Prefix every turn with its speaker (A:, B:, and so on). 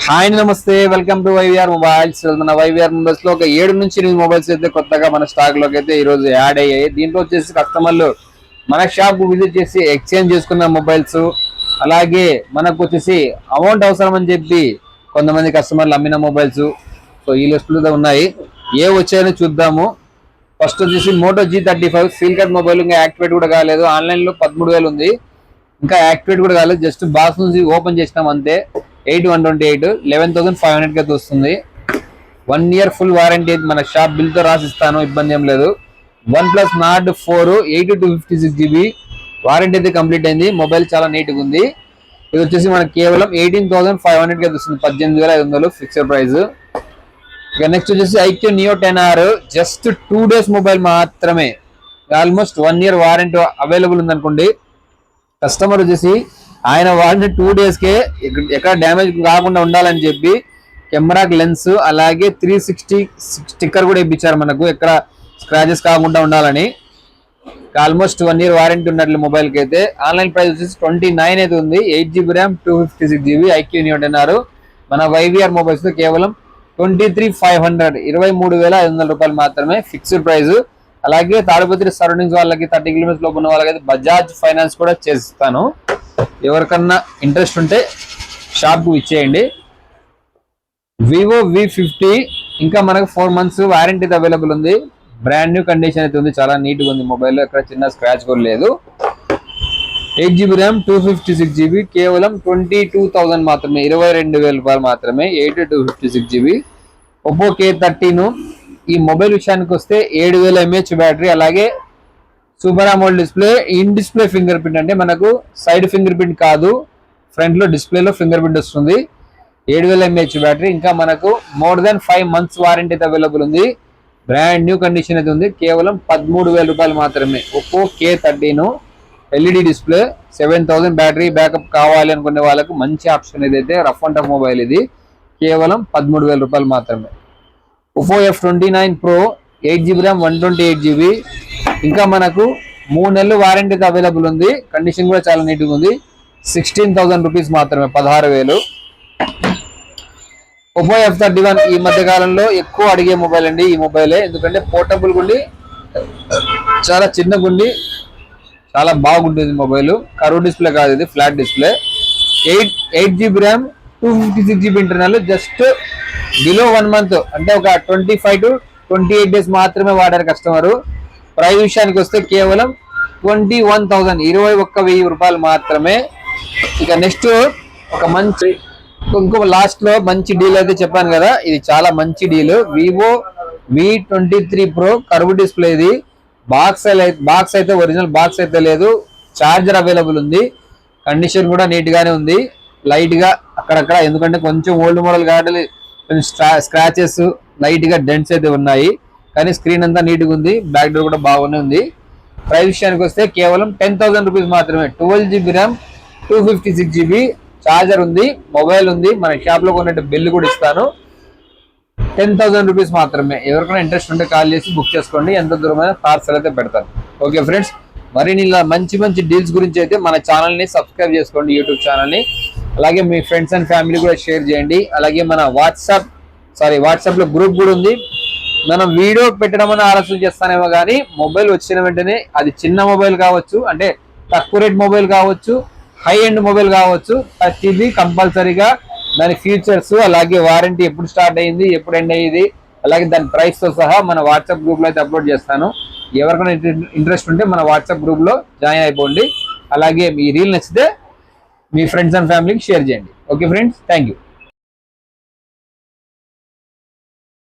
A: Hi namaste. Welcome to YVR mobiles మన YVR మొబైల్స్లో ఒక ఏడు నుంచి ఎనిమిది మొబైల్స్ అయితే కొత్తగా మన స్టాక్లోకి అయితే ఈ రోజు యాడ్ అయ్యాయి. దీంట్లో వచ్చేసి కస్టమర్లు మన షాప్ విజిట్ చేసి ఎక్స్చేంజ్ చేసుకున్న మొబైల్స్ అలాగే మనకు వచ్చేసి అమౌంట్ అవసరం అని చెప్పి కొంతమంది కస్టమర్లు అమ్మిన మొబైల్స్ సో ఈ లిస్ట్ ఉన్నాయి. ఏ వచ్చాయని చూద్దాము. ఫస్ట్ వచ్చేసి Moto G thirty five seal cut mobile ఇంకా యాక్టివేట్ కూడా కాలేదు. ఆన్లైన్లో పదమూడు వేలు ఉంది. ఇంకా యాక్టివేట్ కూడా కాలేదు. జస్ట్ బాక్స్ నుంచి ఓపెన్ చేసినాం అంతే. Eight one twenty eight eleven thousand five hundred అయితే వస్తుంది వన్ ఇయర్ ఫుల్ వారంటీ మన షాప్ బిల్తో రాసిస్తాను ఇబ్బంది ఏం లేదు. OnePlus Nord four eight two fifty six GB warranty అయితే కంప్లీట్ అయింది. మొబైల్ చాలా నీట్గా ఉంది. ఇది వచ్చేసి మనకి కేవలం ఎయిటీన్ థౌసండ్ ఫైవ్ హండ్రెడ్ అయితే వస్తుంది పద్దెనిమిది వేల ఐదు వందలు ఫిక్స్డ్ ప్రైస్. ఇక నెక్స్ట్ వచ్చేసి iQOO Neo ten R just two days mobile మాత్రమే. Almost one year warranty available ఉందనుకోండి. కస్టమర్ వచ్చేసి ఆయన వాడిన టూ డేస్కే ఎక్కడ డ్యామేజ్ కాకుండా ఉండాలని చెప్పి కెమెరాకి లెన్స్ అలాగే త్రీ సిక్స్టీ స్టిక్కర్ కూడా ఇప్పించారు మనకు. ఎక్కడ స్క్రాచెస్ కాకుండా ఉండాలని. ఆల్మోస్ట్ వన్ ఇయర్ వారంటీ ఉన్నట్లు మొబైల్కి అయితే. ఆన్లైన్ ప్రైస్ వచ్చేసి ట్వంటీ నైన్ అయితే ఉంది. Eight GB RAM two fifty six GB iQOO అన్నారు మన వైవిఆర్ మొబైల్స్తో కేవలం ట్వంటీ త్రీ ఫైవ్ హండ్రెడ్ ఇరవై మూడు వేల ఐదు వందల రూపాయలు మాత్రమే ఫిక్స్డ్ ప్రైస్ అలాగే తాడిపత్రి సరౌండింగ్స్ వాళ్ళకి థర్టీ కిలోమీటర్స్ లోపు ఉన్న వాళ్ళకి అయితే బజాజ్ ఫైనాన్స్ కూడా చేస్తాను. ఎవరికన్నా ఇంట్రెస్ట్ ఉంటే షాప్కు ఇచ్చేయండి. వివో వి ఫిఫ్టీ ఇంకా మనకు ఫోర్ మంత్స్ వారంటీ అవైలబుల్ ఉంది. బ్రాండ్ న్యూ కండిషన్ అయితే ఉంది. చాలా నీట్గా ఉంది మొబైల్లో ఎక్కడ చిన్న స్క్రాచ్ కూడా లేదు. Eight GB RAM two fifty six GB. కేవలం ట్వంటీ టూ థౌసండ్ మాత్రమే ఇరవై రెండు వేల రూపాయలు మాత్రమే eight two fifty six GB. Oppo K thirteen ఈ మొబైల్ విషయానికి వస్తే ఏడు వేల ఎంహెచ్ బ్యాటరీ అలాగే super AMOLED display in display fingerprint అంటే మనకు సైడ్ ఫింగర్ ప్రింట్ కాదు ఫ్రంట్లో డిస్ప్లేలో ఫింగర్ ప్రింట్ వస్తుంది. ఏడు వేల ఎంహెచ్ బ్యాటరీ ఇంకా మనకు more than five months warranty అయితే అవైలబుల్ ఉంది. బ్రాండ్ న్యూ కండిషన్ అయితే ఉంది కేవలం పదమూడు వేల రూపాయలు మాత్రమే. Oppo K thirteen LED display seven thousand battery backup కావాలి అనుకునే వాళ్ళకు మంచి ఆప్షన్ ఏదైతే రఫ్ అండ్ టఫ్ మొబైల్ ఇది కేవలం పదమూడు వేల రూపాయలు మాత్రమే. Oppo F twenty nine pro eight GB RAM one twenty eight GB. ఇంకా మనకు మూడు నెలలు వారంటీ అవైలబుల్ ఉంది. కండిషన్ కూడా చాలా నీట్గా ఉంది. సిక్స్టీన్ థౌసండ్ రూపీస్ మాత్రమే పదహారు వేలు. ఒప్పో ఎఫ్ థర్టీ వన్ ఈ మధ్య కాలంలో ఎక్కువ అడిగే మొబైల్ అండి ఈ మొబైలే ఎందుకంటే పోర్టబుల్ గుండి చాలా చిన్న గుండి చాలా బాగుంటుంది మొబైల్ కరువు డిస్ప్లే కాదు ఇది flat display eight eight GB RAM two fifty six GB internal just below one month అంటే ఒక twenty five to twenty eight days మాత్రమే వాడారు కస్టమర్ ప్రైస్ విషయానికి వస్తే కేవలం ట్వంటీ వన్ థౌజండ్ ఇరవై ఒక్క వెయ్యి రూపాయలు మాత్రమే. ఇక నెక్స్ట్ ఒక మంచి ఇంకొక లాస్ట్లో మంచి డీల్ అయితే చెప్పాను కదా ఇది చాలా మంచి deal vivo V twenty three pro curve display ఇది బాక్స్ బాక్స్ అయితే ఒరిజినల్ బాక్స్ అయితే లేదు. చార్జర్ అవైలబుల్ ఉంది. కండిషన్ కూడా నీట్ గానే ఉంది. లైట్గా అక్కడక్కడ ఎందుకంటే కొంచెం ఓల్డ్ మోడల్ కాబట్టి కొంచెం స్క్రాచెస్ లైట్గా డెంట్స్ అయితే ఉన్నాయి. కానీ స్క్రీన్ అంతా నీట్గా ఉంది. బ్యాక్ డోర్ కూడా బాగానే ఉంది. ప్రైస్ విషయానికి వస్తే కేవలం టెన్ థౌసండ్ రూపీస్ మాత్రమే. Twelve GB RAM two fifty six GB charger ఉంది మొబైల్ ఉంది. మన షాప్లో కొన్నట్టు బిల్ కూడా ఇస్తాను. టెన్ థౌసండ్ రూపీస్ మాత్రమే. ఎవరికైనా ఇంట్రెస్ట్ ఉంటే కాల్ చేసి బుక్ చేసుకోండి. ఎంత దూరమైన పార్సల్ అయితే పెడతాను. ఓకే ఫ్రెండ్స్ మరిన్ని ఇలా మంచి మంచి డీల్స్ గురించి అయితే మన ఛానల్ని సబ్స్క్రైబ్ చేసుకోండి యూట్యూబ్ ఛానల్ని అలాగే మీ ఫ్రెండ్స్ అండ్ ఫ్యామిలీ కూడా షేర్ చేయండి. అలాగే మన వాట్సాప్ సారీ వాట్సాప్లో గ్రూప్ కూడా ఉంది. మనం వీడియో పెట్టడం అని ఆలోచన చేస్తానేమో కానీ మొబైల్ వచ్చిన వెంటనే అది చిన్న మొబైల్ కావచ్చు అంటే తక్కువ రేట్ మొబైల్ కావచ్చు హై ఎండ్ మొబైల్ కావచ్చు ప్రతిదీ కంపల్సరీగా దాని ఫీచర్స్ అలాగే వారంటీ ఎప్పుడు స్టార్ట్ అయ్యింది ఎప్పుడు ఎండ్ అయ్యింది అలాగే దాని ప్రైస్తో సహా మన వాట్సాప్ గ్రూప్లో అయితే అప్లోడ్ చేస్తాను. ఎవరికైనా ఇంట్రెస్ట్ ఉంటే మన వాట్సాప్ గ్రూప్లో జాయిన్ అయిపోండి. అలాగే మీ రీల్ నచ్చితే మీ ఫ్రెండ్స్ అండ్ ఫ్యామిలీకి షేర్ చేయండి. Okay friends thank you